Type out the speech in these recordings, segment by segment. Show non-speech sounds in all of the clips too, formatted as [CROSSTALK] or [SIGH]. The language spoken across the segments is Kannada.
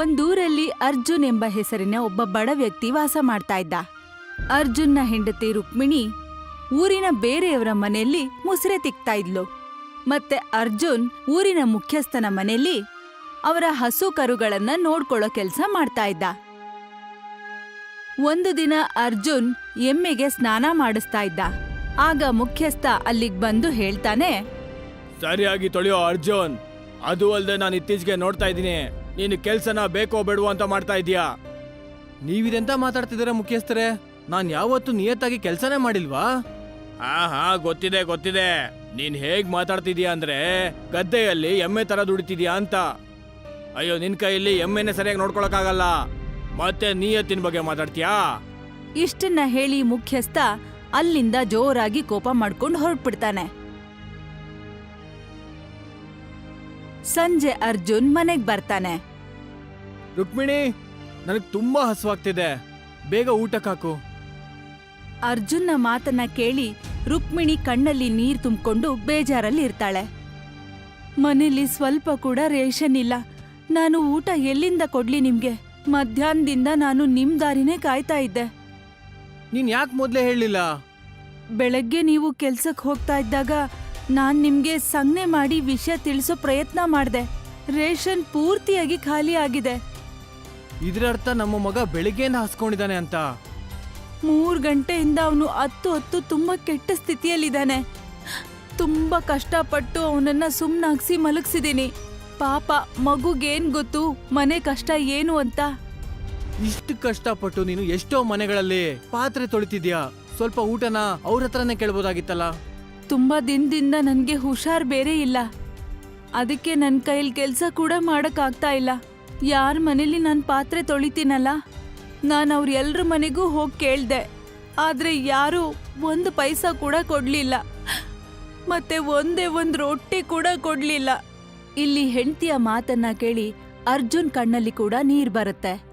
ಒಂದೂರಲ್ಲಿ ಅರ್ಜುನ್ ಎಂಬ ಹೆಸರಿನ ಒಬ್ಬ ಬಡ ವ್ಯಕ್ತಿ ವಾಸ ಮಾಡ್ತಾ ಇದ್ದ. ಅರ್ಜುನ್ನ ಹೆಂಡತಿ ರುಕ್ಮಿಣಿ ಊರಿನ ಬೇರೆಯವರ ಮನೆಯಲ್ಲಿ ಮುಸ್ರೆ ತಿಕ್ತಾ ಇದ್ಲು. ಮತ್ತೆ ಅರ್ಜುನ್ ಊರಿನ ಮುಖ್ಯಸ್ಥನ ಮನೆಯಲ್ಲಿ ಅವರ ಹಸು ಕರುಗಳನ್ನ ನೋಡ್ಕೊಳ್ಳೋ ಕೆಲಸ ಮಾಡ್ತಾ ಇದ್ದ. ಒಂದು ದಿನ ಅರ್ಜುನ್ ಎಮ್ಮೆಗೆ ಸ್ನಾನ ಮಾಡಿಸ್ತಾ ಇದ್ದ. ಆಗ ಮುಖ್ಯಸ್ಥ ಅಲ್ಲಿಗ್ ಬಂದು ಹೇಳ್ತಾನೆ, ಸರಿಯಾಗಿ ತೊಳೆಯೋ ಅರ್ಜುನ್, ಅದು ಅಲ್ಲದೆ ನಾನು ಇತ್ತೀಚೆಗೆ ನೋಡ್ತಾ ಇದ್ದೀನಿ. ನೀನು ಕೆಲ್ಸನ ಬೇಕೋ ಬೇಡವೋ ಅಂತ ಮಾಡ್ತಾ ಇದೀಯಾ ನೀವಿದೆಂತ ಮಾತಾಡ್ತಿದ್ದೀರಾ ಮುಖ್ಯಸ್ಥರೇ? ನಾನ್ ಯಾವತ್ತೂ ನಿಯತ್ತಾಗಿ ಕೆಲ್ಸನೇ ಮಾಡಿಲ್ವಾ? ಹಾ ಹಾ ಗೊತ್ತಿದೆ ಗೊತ್ತಿದೆ. ನೀನ್ ಹೇಗ್ ಮಾತಾಡ್ತಿದ್ಯಾ ಅಂದ್ರೆ ಗದ್ದೆಯಲ್ಲಿ ಎಮ್ಮೆ ತರ ದುಡಿತಿದ್ಯಾ ಅಂತ. ಅಯ್ಯೋ ನಿನ್ ಕೈಯಲ್ಲಿ ಎಮ್ಮೆನೆ ಸರಿಯಾಗಿ ನೋಡ್ಕೊಳಕ್ಕಾಗಲ್ಲ. ಮತ್ತೆ ನಿಯತ್ತಿನ ಬಗ್ಗೆ ಮಾತಾಡ್ತೀಯಾ? ಇಷ್ಟನ್ನ ಹೇಳಿ ಮುಖ್ಯಸ್ಥ ಅಲ್ಲಿಂದ ಜೋರಾಗಿ ಕೋಪ ಮಾಡ್ಕೊಂಡು ಹೊರಟ್ಬಿಡ್ತಾನೆ. ಸಂಜೆ ಅರ್ಜುನ್ ಮನೆಗ್ ಬರ್ತಾನೆ. ರುಕ್ಮಿಣಿ ನನಗೆ ತುಂಬಾ ಹಸುವಾಗ್ತಿದೆ. ಬೇಗ ಊಟಕ್ಕೆ ಹಾಕು. ಅರ್ಜುನ್ನ ಮಾತನ್ನ ಕೇಳಿ ರುಕ್ಮಿಣಿ ಕಣ್ಣಲ್ಲಿ ನೀರ್ ತುಂಬಿಕೊಂಡು ಬೇಜಾರಲ್ಲಿ ಇರ್ತಾಳೆ. ಮನೇಲಿ ಸ್ವಲ್ಪ ಕೂಡ ರೇಷನ್ ಇಲ್ಲ. ನಾನು ಊಟ ಎಲ್ಲಿಂದ ಕೊಡ್ಲಿ ನಿಮ್ಗೆ? ಮಧ್ಯಾಹ್ನದಿಂದ ನಾನು ನಿಮ್ ದಾರಿನೇ ಕಾಯ್ತಾ ಇದ್ದೆ. ನೀನ್ ಯಾಕೆ ಮೊದ್ಲೇ ಹೇಳಲಿಲ್ಲ ಬೆಳಗ್ಗೆ ನೀವು ಕೆಲ್ಸಕ್ಕೆ ಹೋಗ್ತಾ ಇದ್ದಾಗ ನಾನ್ ನಿಮ್ಗೆ ಸಂಜ್ಞೆ ಮಾಡಿ ವಿಷಯ ತಿಳಿಸೋ ಪ್ರಯತ್ನ ಮಾಡಿದೆ. ರೇಷನ್ ಪೂರ್ತಿಯಾಗಿ ಖಾಲಿ ಆಗಿದೆ. ಇದರರ್ಥ ನಮ್ಮ ಮಗ ಬೆಳಿಗ್ಗೆಯಿಂದ ಹಾಸ್ಕೊಂಡಿದ್ದಾನೆ ಅಂತ. ಮೂರು ಗಂಟೆಯಿಂದ ಅವನು ಹತ್ತು ಹತ್ತು ತುಂಬಾ ಕೆಟ್ಟ ಸ್ಥಿತಿಯಲ್ಲಿದ್ದಾನೆ. ತುಂಬಾ ಕಷ್ಟಪಟ್ಟು ಅವನನ್ನ ಸುಮ್ಮನಾಗ್ಸಿ ಮಲಗಿಸಿದ್ದೀನಿ ಪಾಪ ಮಗುಗೇನ್ ಗೊತ್ತು ಮನೆ ಕಷ್ಟ ಏನು ಅಂತ. ಇಷ್ಟು ಕಷ್ಟಪಟ್ಟು ನೀನು ಎಷ್ಟೋ ಮನೆಗಳಲ್ಲಿ ಪಾತ್ರೆ ತೊಳಿತಿದ್ಯಾ. ಸ್ವಲ್ಪ ಊಟನ ಅವ್ರ ಹತ್ರನೇ ಕೇಳ್ಬೋದಾಗಿತ್ತಲ್ಲ. ತುಂಬಾ ದಿನದಿಂದ ನನಗೆ ಹುಷಾರ್ ಬೇರೆ ಇಲ್ಲ. ಅದಕ್ಕೆ ನನ್ನ ಕೈಯಲ್ಲಿ ಕೆಲಸ ಕೂಡ ಮಾಡಕ್ ಆಗ್ತಾ ಇಲ್ಲ. ಯಾರ ಮನೇಲಿ ನಾನು ಪಾತ್ರೆ ತೊಳಿತೀನಲ್ಲ? ನಾನು ಅವ್ರ ಎಲ್ರ ಮನೆಗೂ ಹೋಗಿ ಕೇಳ್ದೆ. ಆದ್ರೆ ಯಾರು ಒಂದು ಪೈಸಾ ಕೂಡ ಕೊಡ್ಲಿಲ್ಲ. ಮತ್ತೆ ಒಂದೇ ಒಂದ್ ರೊಟ್ಟಿ ಕೂಡ ಕೊಡ್ಲಿಲ್ಲ. ಇಲ್ಲಿ ಹೆಂಡತಿಯ ಮಾತನ್ನ ಕೇಳಿ ಅರ್ಜುನ್ ಕಣ್ಣಲ್ಲಿ ಕೂಡ ನೀರ್ ಬರುತ್ತೆ.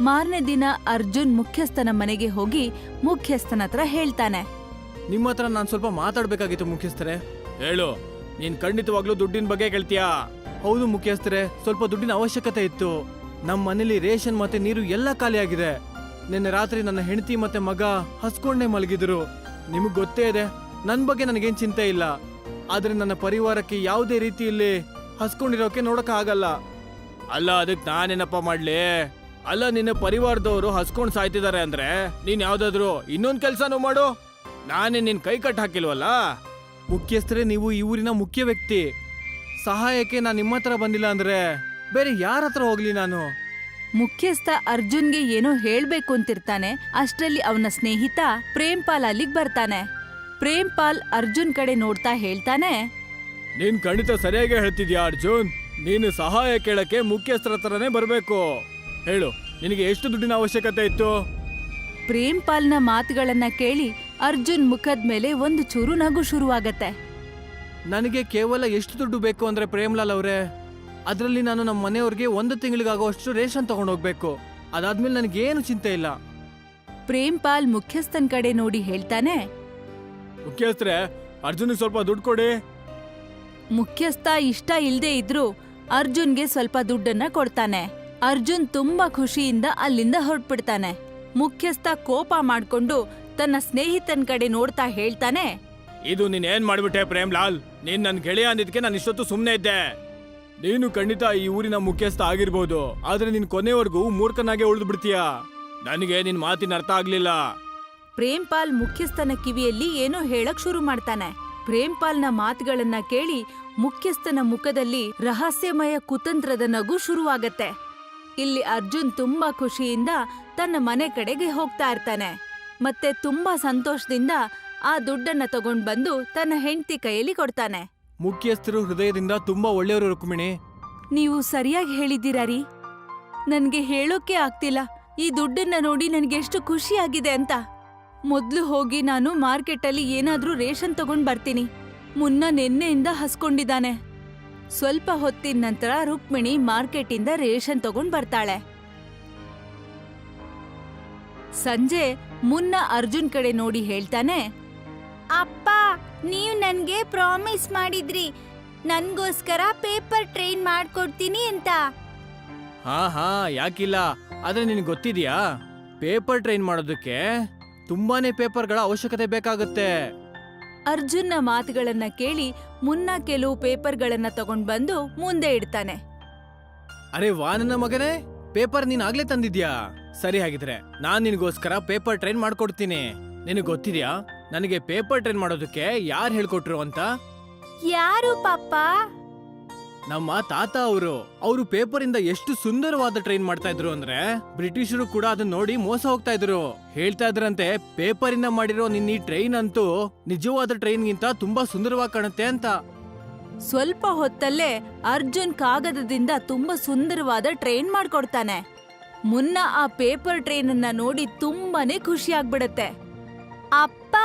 ಮಾರನೇ ದಿನ ಅರ್ಜುನ್ ಮುಖ್ಯಸ್ಥನ ಮನೆಗೆ ಹೋಗಿ ಮುಖ್ಯಸ್ಥನ ಹತ್ರ ಹೇಳ್ತಾನೆ. ನಿಮ್ಮ ಹತ್ರ ನಾನು ಸ್ವಲ್ಪ ಮಾತಾಡ್ಬೇಕಾಗಿತ್ತು ಮುಖ್ಯಸ್ಥರೇ. ಹೇಳು. ನೀನ್ ಖಂಡಿತವಾಗ್ಲೂ ದುಡ್ಡಿನ ಬಗ್ಗೆ ಕೇಳ್ತೀಯಾ? ಹೌದು ಮುಖ್ಯಸ್ಥರೇ ಸ್ವಲ್ಪ ದುಡ್ಡಿನ ಅವಶ್ಯಕತೆ ಇತ್ತು. ನಮ್ಮ ಮನೇಲಿ ರೇಷನ್ ಮತ್ತೆ ನೀರು ಎಲ್ಲ ಖಾಲಿಯಾಗಿದೆ ಆಗಿದೆ. ನಿನ್ನೆ ರಾತ್ರಿ ನನ್ನ ಹೆಂಡತಿ ಮತ್ತೆ ಮಗ ಹಸ್ಕೊಂಡೇ ಮಲಗಿದ್ರು. ನಿಮಗ್ ಗೊತ್ತೇ ಇದೆ ನನ್ ಬಗ್ಗೆ ನನಗೇನ್ ಚಿಂತೆ ಇಲ್ಲ. ಆದ್ರೆ ನನ್ನ ಪರಿವಾರಕ್ಕೆ ಯಾವುದೇ ರೀತಿಯಲ್ಲಿ ಹಸ್ಕೊಂಡಿರೋಕೆ ನೋಡಕ್ ಆಗಲ್ಲ ಅಲ್ಲ ಅದಕ್ಕೆ ನಾನೇನಪ್ಪ ಮಾಡ್ಲಿ? ಅಲ್ಲ ನಿನ್ನ ಪರಿವಾರದವರು ಹಸ್ಕೊಂಡು ಸಾಯ್ತಿದ್ದಾರೆ ಅಂದ್ರೆ ನೀನ್ ಯಾವ್ದಾದ್ರು ಇನ್ನೊಂದ್ ಕೆಲ್ಸನೂ ಮಾಡು. ನಾನೇ ನಿನ್ ಕೈ ಕಟ್ ಹಾಕಿಲ್ವಲ್ಲ? ಮುಖ್ಯಸ್ಥರೇ ನೀವು ಈ ಊರಿನ ಮುಖ್ಯ ವ್ಯಕ್ತಿ. ಸಹಾಯಕ್ಕೆ ನಾನು ನಿಮ್ಮ ಹತ್ರ ಬಂದಿಲ್ಲ ಅಂದ್ರೆ ಬೇರೆ ಯಾರ ಹತ್ರ ಹೋಗ್ಲಿ ನಾನು? ಮುಖ್ಯಸ್ಥ ಅರ್ಜುನ್ಗೆ ಏನೋ ಹೇಳ್ಬೇಕು ಅಂತಿರ್ತಾನೆ. ಅಷ್ಟರಲ್ಲಿ ಅವನ ಸ್ನೇಹಿತ ಪ್ರೇಮ್ಪಾಲ್ ಅಲ್ಲಿಗ್ ಬರ್ತಾನೆ. ಪ್ರೇಮ್ಪಾಲ್ ಅರ್ಜುನ್ ಕಡೆ ನೋಡ್ತಾ ಹೇಳ್ತಾನೆ ನೀನ್ ಖಂಡಿತ ಸರಿಯಾಗಿ ಹೇಳ್ತಿದ್ಯಾ ಅರ್ಜುನ್? ನೀನು ಸಹಾಯ ಕೇಳಕ್ಕೆ ಮುಖ್ಯಸ್ಥರ ಹತ್ರನೇ ಬರ್ಬೇಕು. ಹೇಳು ನಿನಗೆ ಎಷ್ಟು ದುಡ್ಡಿನ ಅವಶ್ಯಕತೆ ಇತ್ತು? ಪ್ರೇಮ್ಪಾಲ್ನ ಮಾತುಗಳನ್ನ ಕೇಳಿ ಅರ್ಜುನ್ ಮುಖದ ಮೇಲೆ ಒಂದು ಚೂರು ನಗು ಶುರುವಾಗತ್ತೆ. ನನಗೆ ಕೇವಲ ಎಷ್ಟು ದುಡ್ಡು ಬೇಕು ಅಂದ್ರೆ ಪ್ರೇಮ್ಲಾಲ್ ಅವರೇ ಅದರಲ್ಲಿ ನಾನು ನಮ್ಮ ಮನೆಯವ್ರಿಗೆ ಒಂದು ತಿಂಗಳಿಗಾಗುವಷ್ಟು ರೇಷನ್ ತಗೊಂಡೋಗ್ಬೇಕು ಅದಾದ್ಮೇಲೆ ನನಗೇನು ಚಿಂತೆ ಇಲ್ಲ. ಪ್ರೇಮ್ಪಾಲ್ ಮುಖ್ಯಸ್ಥನ್ ಕಡೆ ನೋಡಿ ಹೇಳ್ತಾನೆ ಮುಖ್ಯಸ್ಥರೇ ಅರ್ಜುನಿಗೆ ಸ್ವಲ್ಪ ದುಡ್ಡು ಕೊಡಿ. ಮುಖ್ಯಸ್ಥ ಇಷ್ಟ ಇಲ್ದೇ ಇದ್ರೂ ಅರ್ಜುನ್ಗೆ ಸ್ವಲ್ಪ ದುಡ್ಡನ್ನ ಕೊಡ್ತಾನೆ. ಅರ್ಜುನ್ ತುಂಬಾ ಖುಷಿಯಿಂದ ಅಲ್ಲಿಂದ ಹೊರಟ್ಬಿಡ್ತಾನೆ. ಮುಖ್ಯಸ್ಥ ಕೋಪ ಮಾಡ್ಕೊಂಡು ತನ್ನ ಸ್ನೇಹಿತನ್ ಕಡೆ ನೋಡ್ತಾ ಹೇಳ್ತಾನೆ ಇದು ನೀನ್ ಏನ್ ಮಾಡ್ಬಿಟ್ಟೆ ಪ್ರೇಮ್ಲಾಲ್? ನೀನ್ ನನ್ ಗೆಳೆಯ ಅಂದಿದ್ಕೆ ನಾನು ಇಷ್ಟೊತ್ತು ಸುಮ್ನೆ ಇದ್ದೆ. ನೀನು ಖಂಡಿತ ಈ ಊರಿನ ಮುಖ್ಯಸ್ಥ ಆಗಿರ್ಬೋದು ಆದ್ರೆ ನೀನ್ ಕೊನೆವರೆಗೂ ಮೂರ್ಖನಾಗೆ ಉಳಿದು ಬಿಡ್ತೀಯ ನನಗೆ ನಿನ್ ಮಾತಿನ ಅರ್ಥ ಆಗ್ಲಿಲ್ಲ. ಪ್ರೇಮ್ಪಾಲ್ ಮುಖ್ಯಸ್ಥನ ಕಿವಿಯಲ್ಲಿ ಏನೋ ಹೇಳಕ್ ಶುರು ಮಾಡ್ತಾನೆ. ಪ್ರೇಮ್ಪಾಲ್ನ ಮಾತುಗಳನ್ನ ಕೇಳಿ ಮುಖ್ಯಸ್ಥನ ಮುಖದಲ್ಲಿ ರಹಸ್ಯಮಯ ಕುತಂತ್ರದ ನಗು ಶುರುವಾಗತ್ತೆ. ಇಲ್ಲಿ ಅರ್ಜುನ್ ತುಂಬಾ ಖುಷಿಯಿಂದ ತನ್ನ ಮನೆ ಕಡೆಗೆ ಹೋಗ್ತಾ ಇರ್ತಾನೆ. ಮತ್ತೆ ತುಂಬಾ ಸಂತೋಷದಿಂದ ಆ ದುಡ್ಡನ್ನ ತಗೊಂಡ್ ಬಂದು ತನ್ನ ಹೆಂಡತಿ ಕೈಯಲ್ಲಿ ಕೊಡ್ತಾನೆ. ಮುಖ್ಯಸ್ಥರು ಹೃದಯದಿಂದ ತುಂಬಾ ಒಳ್ಳೆಯವರು ರುಕ್ಮಿಣಿ. ನೀವು ಸರಿಯಾಗಿ ಹೇಳಿದ್ದೀರಾ ರೀ? ನನ್ಗೆ ಹೇಳೋಕೆ ಆಗ್ತಿಲ್ಲ. ಈ ದುಡ್ಡನ್ನ ನೋಡಿ ನನ್ಗೆ ಎಷ್ಟು ಖುಷಿ ಆಗಿದೆ ಅಂತ. ಮೊದ್ಲು ಹೋಗಿ ನಾನು ಮಾರ್ಕೆಟಲ್ಲಿ ಏನಾದ್ರೂ ರೇಷನ್ ತಗೊಂಡ್ ಬರ್ತೀನಿ. ಮುನ್ನ ನಿನ್ನೆಯಿಂದ ಹಸ್ಕೊಂಡಿದ್ದಾನೆ. ಸ್ವಲ್ಪ ಹೊತ್ತಿನ ನಂತರ ರುಕ್ಮಿಣಿ ಮಾರ್ಕೆಟಿಂದ ರೇಷನ್ ತಗೊಂಡ್ ಬರ್ತಾಳೆ. ಸಂಜೆ ಮುನ್ನ ಅರ್ಜುನ್ ಕಡೆ ನೋಡಿ ಹೇಳ್ತಾನೆ, ಅಪ್ಪ, ನೀವು ನನ್ಗೆ ಪ್ರಾಮಿಸ್ ಮಾಡಿದ್ರಿ. ನನ್ಗೋಸ್ಕರ ಪೇಪರ್ ಟ್ರೈನ್ ಮಾಡ್ಕೊಡ್ತೀನಿ ಅಂತ. ಹಾ ಹಾ, ಯಾಕಿಲ್ಲ. ಆದ್ರೆ ನಿನಗೆ ಗೊತ್ತಿದ್ಯಾ? ಪೇಪರ್ ಟ್ರೈನ್ ಮಾಡೋದಕ್ಕೆ ತುಂಬಾನೇ ಪೇಪರ್ಗಳ ಅವಶ್ಯಕತೆ ಬೇಕಾಗುತ್ತೆ. ಅರ್ಜುನ್ನ ಮಾತುಗಳನ್ನ ಕೇಳಿ ಮುನ್ನ ಕೆಲವು ಪೇಪರ್ಗಳನ್ನ ತಗೊಂಡ್ ಬಂದು ಮುಂದೆ ಇಡ್ತಾನೆ. ಅರೆ ವಾ ನನ್ನ ಮಗನೇ ಪೇಪರ್ ನೀನ್ ಆಗ್ಲೇ ತಂದಿದ್ಯಾ? ಸರಿ ಹಾಗಿದ್ರೆ ನಾನ್ ನಿನಗೋಸ್ಕರ ಪೇಪರ್ ಟ್ರೈನ್ ಮಾಡ್ಕೊಡ್ತೀನಿ. ನಿನಗೆ ಗೊತ್ತಿದ್ಯಾ? ನನಗೆ ಪೇಪರ್ ಟ್ರೈನ್ ಮಾಡೋದಕ್ಕೆ ಯಾರು ಹೇಳ್ಕೊಟ್ರು ಅಂತ? ಯಾರು ಪಾಪ? ನಮ್ಮ ತಾತ ಅವರು ಅವರು ಪೇಪರ್ ಇಂದ ಎಷ್ಟು ಸುಂದರವಾದ ಟ್ರೈನ್ ಮಾಡ್ತಾ ಇದ್ರು ಅಂದ್ರೆ ಬ್ರಿಟಿಷರು ಕೂಡ ಅದನ್ನ ನೋಡಿ ಮೋಸ ಹೋಗ್ತಾ ಇದ್ರು. ಹೇಳ್ತಾ ಇದ್ರಂತೆ ಪೇಪರ್ ಇಂದ ಮಾಡಿರೋ ನಿನ್ನ ಈ ಟ್ರೈನ್ ಅಂತೂ ನಿಜವಾದ ಟ್ರೈನ್ ಗಿಂತ ತುಂಬಾ ಸುಂದರವಾಗಿ ಕಾಣುತ್ತೆ ಅಂತ. ಸ್ವಲ್ಪ ಹೊತ್ತಲ್ಲೇ ಅರ್ಜುನ್ ಕಾಗದದಿಂದ ತುಂಬಾ ಸುಂದರವಾದ ಟ್ರೈನ್ ಮಾಡ್ಕೊಡ್ತಾನೆ. ಮುನ್ನ ಆ ಪೇಪರ್ ಟ್ರೈನ್ ಅನ್ನ ನೋಡಿ ತುಂಬಾನೇ ಖುಷಿ ಆಗ್ಬಿಡತ್ತೆ. ಅಪ್ಪ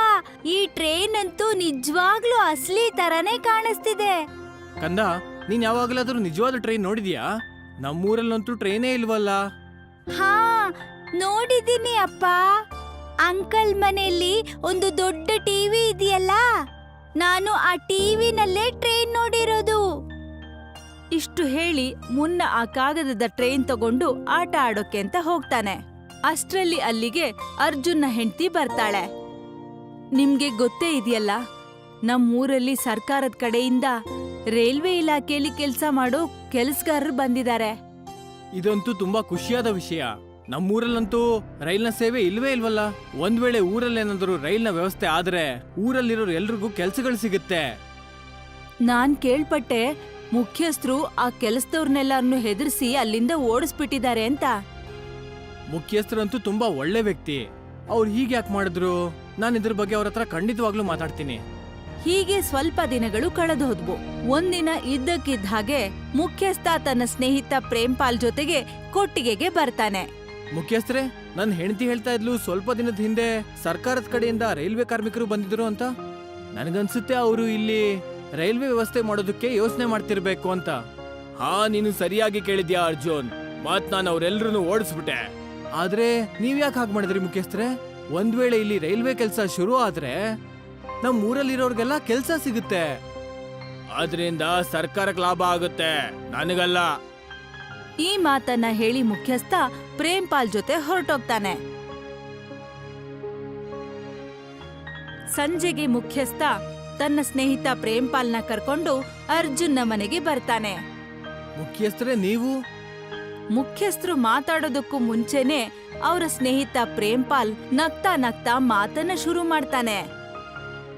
ಈ ಟ್ರೈನ್ ಅಂತೂ ನಿಜವಾಗ್ಲೂ ಅಸಲಿ ತರನೇ ಕಾಣಿಸ್ತಿದೆ. ಕಂದ ನೀನ್ ಯಾವಾಗಲಾದ್ರೂ ನಿಜವಾದ ಟ್ರೈನ್ ನೋಡಿದ್ಯಾ? ನಮ್ಮೂರಲ್ಲಂತೂ ಟ್ರೈನೇ ಇಲ್ವಲ್ಲ? ಹಾ ನೋಡಿದ್ದೀನಿ ಅಪ್ಪ. ಅಂಕಲ್ ಮನೆಯಲ್ಲಿ ಒಂದು ದೊಡ್ಡ ಟಿವಿ ಇದೆಯಲ್ಲ? ನಾನು ಆ ಟಿವಿನಲ್ಲೇ ಟ್ರೈನ್ ನೋಡಿರೋದು. ಇಷ್ಟು ಹೇಳಿ ಮುನ್ನ ಆ ಕಾಗದದ ಟ್ರೈನ್ ತಗೊಂಡು ಆಟ ಆಡೋಕೆ ಅಂತ ಹೋಗ್ತಾನೆ. ಅಷ್ಟರಲ್ಲಿ ಅಲ್ಲಿಗೆ ಅರ್ಜುನ್ನ ಹೆಂಡತಿ ಬರ್ತಾಳೆ. ನಿಮ್ಗೆ ಗೊತ್ತೇ ಇದೆಯಲ್ಲ ನಮ್ಮೂರಲ್ಲಿ ಸರ್ಕಾರದ ಕಡೆಯಿಂದ ರೈಲ್ವೆ ಇಲಾಖೆಯಲ್ಲಿ ಕೆಲಸ ಮಾಡೋ ಕೆಲಸಗಾರರು ಬಂದಿದ್ದಾರೆ. ಇದಂತೂ ತುಂಬಾ ಖುಷಿಯಾದ ವಿಷಯ. ನಮ್ಮೂರಲ್ಲಂತೂ ರೈಲ್ನ ಸೇವೆ ಇಲ್ವೇ ಇಲ್ವಲ್ಲ? ಒಂದ್ ವೇಳೆ ಊರಲ್ಲೇನಾದ್ರೂ ರೈಲ್ನ ವ್ಯವಸ್ಥೆ ಆದ್ರೆ ಊರಲ್ಲಿರೋ ಎಲ್ರಿಗೂ ಕೆಲ್ಸಗಳು ಸಿಗುತ್ತೆ. ನಾನ್ ಕೇಳ್ಪಟ್ಟೆ ಮುಖ್ಯಸ್ಥರು ಆ ಕೆಲಸದವ್ರನ್ನೆಲ್ಲರನ್ನು ಹೆದರ್ಸಿ ಅಲ್ಲಿಂದ ಓಡಿಸ್ಬಿಟ್ಟಿದ್ದಾರೆ ಅಂತ. ಮುಖ್ಯಸ್ಥರಂತೂ ತುಂಬಾ ಒಳ್ಳೆ ವ್ಯಕ್ತಿ. ಅವ್ರು ಹೀಗೆ ಯಾಕೆ ಮಾಡಿದ್ರು? ನಾನು ಇದ್ರ ಬಗ್ಗೆ ಅವ್ರ ಹತ್ರ ಖಂಡಿತವಾಗ್ಲೂ ಮಾತಾಡ್ತೀನಿ. ಹೀಗೆ ಸ್ವಲ್ಪ ದಿನಗಳು ಕಳೆದು ಹೋದ್ವು. ಒಂದಿನ ಇದ್ದಕ್ಕಿದ್ದ ಹಾಗೆ ಮುಖ್ಯಸ್ಥ ತನ್ನ ಸ್ನೇಹಿತ ಪ್ರೇಮ್ಪಾಲ್ ಜೊತೆಗೆ ಕೊಟ್ಟಿಗೆಗೆ ಬರ್ತಾನೆ. ಮುಖ್ಯಸ್ಥರೇ ನನ್ನ ಹೆಂಡತಿ ಹೇಳ್ತಾ ಇದ್ಲು ಸ್ವಲ್ಪ ದಿನದ ಹಿಂದೆ ಸರ್ಕಾರದ ಕಡೆಯಿಂದ ರೈಲ್ವೆ ಕಾರ್ಮಿಕರು ಬಂದಿದ್ರು ಅಂತ. ನನಗನ್ಸುತ್ತೆ ಅವರು ಇಲ್ಲಿ ರೈಲ್ವೆ ವ್ಯವಸ್ಥೆ ಮಾಡೋದಕ್ಕೆ ಯೋಚನೆ ಮಾಡ್ತಿರ್ಬೇಕು ಅಂತ. ಹಾ, ನೀನು ಸರಿಯಾಗಿ ಕೇಳಿದ್ಯಾ ಅರ್ಜುನ್? ಮತ್ ನಾನು ಅವರೆಲ್ಲರೂ ಓಡಿಸ್ಬಿಟ್ಟೆ. ಆದ್ರೆ ನೀವ್ ಯಾಕೆ ಹಾಗೆ ಮಾಡಿದ್ರಿ ಮುಖ್ಯಸ್ಥರೇ? ಒಂದ್ ವೇಳೆ ಇಲ್ಲಿ ರೈಲ್ವೆ ಕೆಲಸ ಶುರು ಆದ್ರೆ ನಮ್ ಊರಲ್ಲಿರೋರ್ಗೆಲ್ಲ ಕೆಲಸ ಸಿಗುತ್ತೆ. ಅದರಿಂದ ಸರ್ಕಾರಕ್ಕೆ ಲಾಭ ಆಗುತ್ತೆ. ನನಗಲ್ಲ. ಈ ಮಾತನ್ನ ಹೇಳಿ ಮುಖ್ಯಸ್ಥ ಪ್ರೇಮ್ಪಾಲ್ ಜೊತೆ ಹೊರಟೋಗ್ತಾನೆ. ಸಂಜೆಗೆ ಮುಖ್ಯಸ್ಥ ತನ್ನ ಸ್ನೇಹಿತ ಪ್ರೇಮ್ಪಾಲ್ನ ಕರ್ಕೊಂಡು ಅರ್ಜುನ್ನ ಮನೆಗೆ ಬರ್ತಾನೆ. ಮುಖ್ಯಸ್ಥರೇ ನೀವು? ಮುಖ್ಯಸ್ಥರು ಮಾತಾಡೋದಕ್ಕೂ ಮುಂಚೆನೆ ಅವರ ಸ್ನೇಹಿತ ಪ್ರೇಮ್ಪಾಲ್ ನಗ್ತಾ ನಗ್ತಾ ಮಾತನ್ನ ಶುರು ಮಾಡ್ತಾನೆ.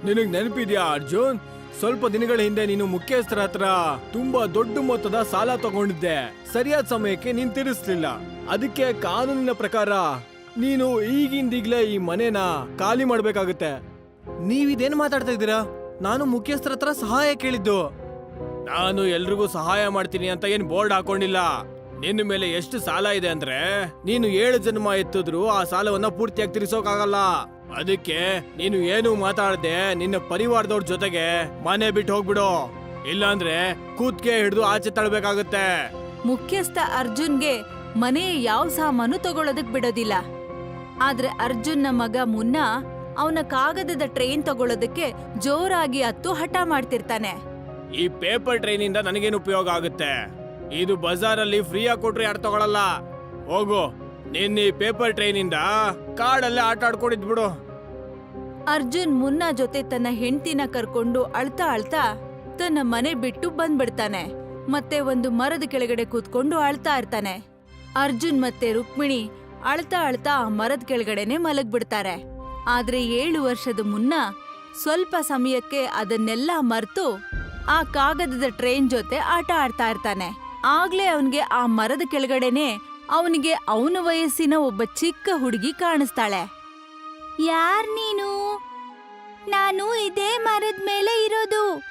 ನಿನಗ್ ನೆನಪಿದ್ಯಾ, ಅರ್ಜುನ್? ಸ್ವಲ್ಪ ದಿನಗಳ ಹಿಂದೆ ನೀನು ಮುಖ್ಯಸ್ಥರ ಹತ್ರ ತುಂಬಾ ದೊಡ್ಡ ಮೊತ್ತದ ಸಾಲ ತಗೊಂಡಿದ್ದೆ. ಸರಿಯಾದ ಸಮಯಕ್ಕೆ ನೀನ್ ತೀರಿಸ್ಲಿಲ್ಲ. ಅದಕ್ಕೆ ಕಾನೂನಿನ ಪ್ರಕಾರ ನೀನು ಈಗಿಂದೀಗ್ಲೇ ಈ ಮನೆನ ಖಾಲಿ ಮಾಡ್ಬೇಕಾಗುತ್ತೆ. ನೀವಿದೇನ್ ಮಾತಾಡ್ತಾ ಇದ್ದೀರಾ? ನಾನು ಮುಖ್ಯಸ್ಥರ ಹತ್ರ ಸಹಾಯ ಕೇಳಿದ್ದು. ನಾನು ಎಲ್ರಿಗೂ ಸಹಾಯ ಮಾಡ್ತೀನಿ ಅಂತ ಏನ್ ಬೋರ್ಡ್ ಹಾಕೊಂಡಿಲ್ಲ. ನಿನ್ನ ಮೇಲೆ ಎಷ್ಟು ಸಾಲ ಇದೆ ಅಂದ್ರೆ ನೀನು ಏಳು ಜನ್ಮ ಎತ್ತಿದ್ರು ಆ ಸಾಲವನ್ನ ಪೂರ್ತಿಯಾಗಿ ತೀರಿಸೋಕಾಗಲ್ಲ. ಅದಕ್ಕೆ ನೀನು ಏನು ಮಾತಾಡದೆ ನಿನ್ನ ಪರಿವಾರದವ್ರ ಜೊತೆಗೆ ಮನೆ ಬಿಟ್ಟು ಹೋಗ್ಬಿಡು. ಇಲ್ಲಾಂದ್ರೆ ಕೂತ್ಕೆ ಹಿಡಿದು ಆಚೆ ತಳ್ಬೇಕಾಗುತ್ತೆ. ಮುಖ್ಯಸ್ಥ ಅರ್ಜುನ್ಗೆ ಮನೆಯ ಯಾವ ಸಾಮಾನು ತಗೊಳ್ಳೋದಕ್ ಬಿಡೋದಿಲ್ಲ. ಆದ್ರೆ ಅರ್ಜುನ್ನ ಮಗ ಮುನ್ನ ಅವನ ಕಾಗದದ ಟ್ರೈನ್ ತಗೊಳ್ಳೋದಕ್ಕೆ ಜೋರಾಗಿ ಹತ್ತು ಹಠ ಮಾಡ್ತಿರ್ತಾನೆ. ಈ ಪೇಪರ್ ಟ್ರೈನ್ ಇಂದ ನನಗೇನು ಉಪಯೋಗ ಆಗುತ್ತೆ? ಇದು ಬಜಾರಲ್ಲಿ ಫ್ರೀಯಾಗಿ ಕೊಟ್ರೆ ಯಾರು ತಗೊಳಲ್ಲ? ಹೋಗು ನಿನ್ನ ಈ ಪೇಪರ್ ಟ್ರೈನ್ ಇಂದ ಕಾಡಲ್ಲೇ ಆಟ ಆಡ್ಕೊಂಡಿದ್ ಬಿಡು. ಅರ್ಜುನ್ ಮುನ್ನ ಜೊತೆ ತನ್ನ ಹೆಂಡತಿನ ಕರ್ಕೊಂಡು ಅಳ್ತಾ ಅಳ್ತಾ ತನ್ನ ಮನೆ ಬಿಟ್ಟು ಬಂದ್ಬಿಡ್ತಾನೆ. ಮತ್ತೆ ಒಂದು ಮರದ ಕೆಳಗಡೆ ಕೂತ್ಕೊಂಡು ಅಳ್ತಾ ಇರ್ತಾನೆ. ಅರ್ಜುನ್ ಮತ್ತೆ ರುಕ್ಮಿಣಿ ಅಳ್ತಾ ಅಳ್ತಾ ಆ ಮರದ ಕೆಳಗಡೆನೆ ಮಲಗ್ಬಿಡ್ತಾರೆ. ಆದ್ರೆ ಏಳು ವರ್ಷದ ಮುನ್ನ ಸ್ವಲ್ಪ ಸಮಯಕ್ಕೆ ಅದನ್ನೆಲ್ಲ ಮರೆತು ಆ ಕಾಗದದ ಟ್ರೈನ್ ಜೊತೆ ಆಟ ಆಡ್ತಾ ಇರ್ತಾನೆ. ಆಗ್ಲೇ ಅವನಿಗೆ ಆ ಮರದ ಕೆಳಗಡೆನೆ ಅವನಿಗೆ ಅವನ ವಯಸ್ಸಿನ ಒಬ್ಬ ಚಿಕ್ಕ ಹುಡುಗಿ ಕಾಣಿಸ್ತಾಳೆ. ಯಾರ್ ನೀನು? ನಾನು ಇದೇ ಮರದ ಮೇಲೆ ಇರೋದು.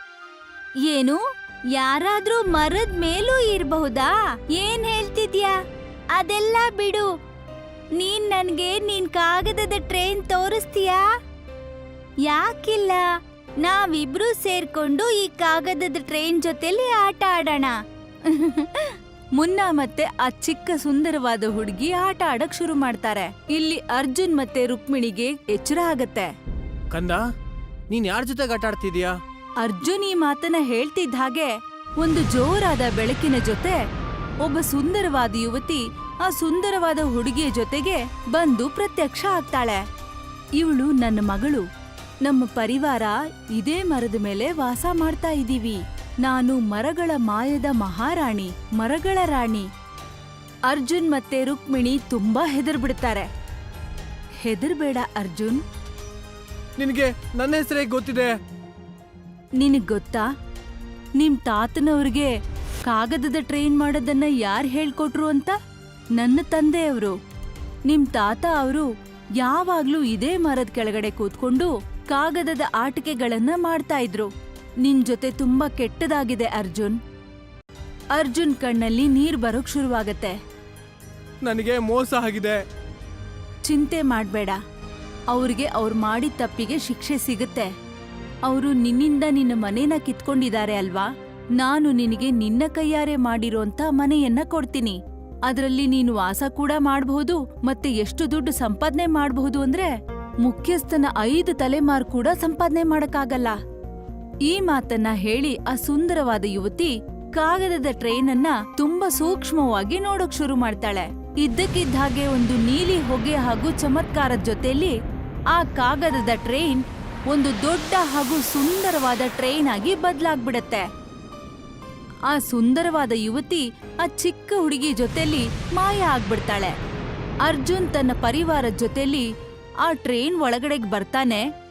ಏನು? ಯಾರಾದ್ರೂ ಮರದ ಮೇಲೂ ಇರಬಹುದಾ? ಏನ್ ಹೇಳ್ತಿದ್ಯಾ? ಅದೆಲ್ಲ ಬಿಡು. ನೀನ್ ನನ್ಗೆ ನಿನ್ ಕಾಗದದ ಟ್ರೈನ್ ತೋರಿಸ್ತೀಯಾ? ಯಾಕಿಲ್ಲ? ನಾವಿಬ್ರು ಸೇರ್ಕೊಂಡು ಈ ಕಾಗದದ ಟ್ರೈನ್ ಜೊತೆಲಿ ಆಟ ಆಡೋಣ. [LAUGHS] ಮುನ್ನ ಮತ್ತೆ ಆ ಚಿಕ್ಕ ಸುಂದರವಾದ ಹುಡುಗಿ ಆಟ ಆಡಕ್ ಶುರು ಮಾಡ್ತಾರೆ. ಇಲ್ಲಿ ಅರ್ಜುನ್ ಮತ್ತೆ ರುಕ್ಮಿಣಿಗೆ ಎಚ್ಚರ ಆಗತ್ತೆ. ಕಂದ ನೀನ್ ಯಾರ ಜೊತೆ ಆಟ ಆಡ್ತಿದ್ಯಾ? ಅರ್ಜುನ್ ಈ ಮಾತನ್ನ ಹೇಳ್ತಿದ್ದ ಹಾಗೆ ಒಂದು ಜೋರಾದ ಬೆಳಕಿನ ಜೊತೆ ಒಬ್ಬ ಸುಂದರವಾದ ಯುವತಿ ಆ ಸುಂದರವಾದ ಹುಡುಗಿಯ ಜೊತೆಗೆ ಬಂದು ಪ್ರತ್ಯಕ್ಷ ಆಗ್ತಾಳೆ. ಇವಳು ನನ್ನ ಮಗಳು. ನಮ್ಮ ಪರಿವಾರ ಇದೇ ಮರದ ಮೇಲೆ ವಾಸ ಮಾಡ್ತಾ ಇದ್ದೀವಿ ನಾನು ಮರಗಳ ಮಾಯದ ಮಹಾರಾಣಿ ಮರಗಳ ರಾಣಿ. ಅರ್ಜುನ್ ಮತ್ತೆ ರುಕ್ಮಿಣಿ ತುಂಬಾ ಹೆದರ್ಬಿಡ್ತಾರೆ. ಹೆದರ್ಬೇಡ ಅರ್ಜುನ್. ನಿನಗೆ ನನ್ನ ಹೆಸರೇ ಗೊತ್ತಿದೆ? ನಿನಗ್ ಗೊತ್ತಾ? ನಿಮ್ ತಾತನವ್ರಿಗೆ ಕಾಗದದ ಟ್ರೈನ್ ಮಾಡೋದನ್ನ ಯಾರ್ ಹೇಳ್ಕೊಟ್ರು ಅಂತ? ನನ್ನ ತಂದೆಯವರು. ನಿಮ್ ತಾತ ಅವರು ಯಾವಾಗ್ಲೂ ಇದೇ ಮರದ ಕೆಳಗಡೆ ಕೂತ್ಕೊಂಡು ಕಾಗದದ ಆಟಿಕೆಗಳನ್ನ ಮಾಡ್ತಾ ಇದ್ರು. ನಿನ್ ಜೊತೆ ತುಂಬಾ ಕೆಟ್ಟದಾಗಿದೆ ಅರ್ಜುನ್. ಅರ್ಜುನ್ ಕಣ್ಣಲ್ಲಿ ನೀರ್ ಬರೋಕ್ ಶುರುವಾಗತ್ತೆ. ನನಗೆ ಮೋಸ ಆಗಿದೆ. ಚಿಂತೆ ಮಾಡ್ಬೇಡ. ಅವ್ರಿಗೆ ಅವ್ರು ಮಾಡಿದ ತಪ್ಪಿಗೆ ಶಿಕ್ಷೆ ಸಿಗುತ್ತೆ. ಅವರು ನಿನ್ನಿಂದ ನಿನ್ನ ಮನೇನ ಕಿತ್ಕೊಂಡಿದ್ದಾರೆ ಅಲ್ವಾ? ನಾನು ನಿನಗೆ ನಿನ್ನ ಕೈಯಾರೆ ಮಾಡಿರೋಂತ ಮನೆಯನ್ನ ಕೊಡ್ತೀನಿ. ಅದರಲ್ಲಿ ನೀನು ವಾಸ ಕೂಡ ಮಾಡಬಹುದು ಮತ್ತೆ ಎಷ್ಟು ದುಡ್ಡು ಸಂಪಾದನೆ ಮಾಡಬಹುದು ಅಂದ್ರೆ ಮುಖ್ಯಸ್ಥನ ಐದು ತಲೆಮಾರು ಕೂಡ ಸಂಪಾದನೆ ಮಾಡಕ್ಕಾಗಲ್ಲ. ಈ ಮಾತನ್ನ ಹೇಳಿ ಆ ಸುಂದರವಾದ ಯುವತಿ ಕಾಗದದ ಟ್ರೈನ್ ಅನ್ನ ತುಂಬಾ ಸೂಕ್ಷ್ಮವಾಗಿ ನೋಡೋಕ್ ಶುರು ಮಾಡ್ತಾಳೆ. ಇದ್ದಕ್ಕಿದ್ದ ಹಾಗೆ ಒಂದು ನೀಲಿ ಹೊಗೆ ಹಾಗೂ ಚಮತ್ಕಾರದ ಜೊತೆಯಲ್ಲಿ ಆ ಕಾಗದದ ಟ್ರೈನ್ ಒಂದು ದೊಡ್ಡ ಹಾಗೂ ಸುಂದರವಾದ ಟ್ರೈನ್ ಆಗಿ ಬದಲಾಗ್ಬಿಡತ್ತೆ. ಆ ಸುಂದರವಾದ ಯುವತಿ ಆ ಚಿಕ್ಕ ಹುಡುಗಿ ಜೊತೆಲಿ ಮಾಯ ಆಗ್ಬಿಡ್ತಾಳೆ. ಅರ್ಜುನ್ ತನ್ನ ಪರಿವಾರದ ಜೊತೆಲಿ ಆ ಟ್ರೈನ್ ಒಳಗಡೆಗ್ ಬರ್ತಾನೆ.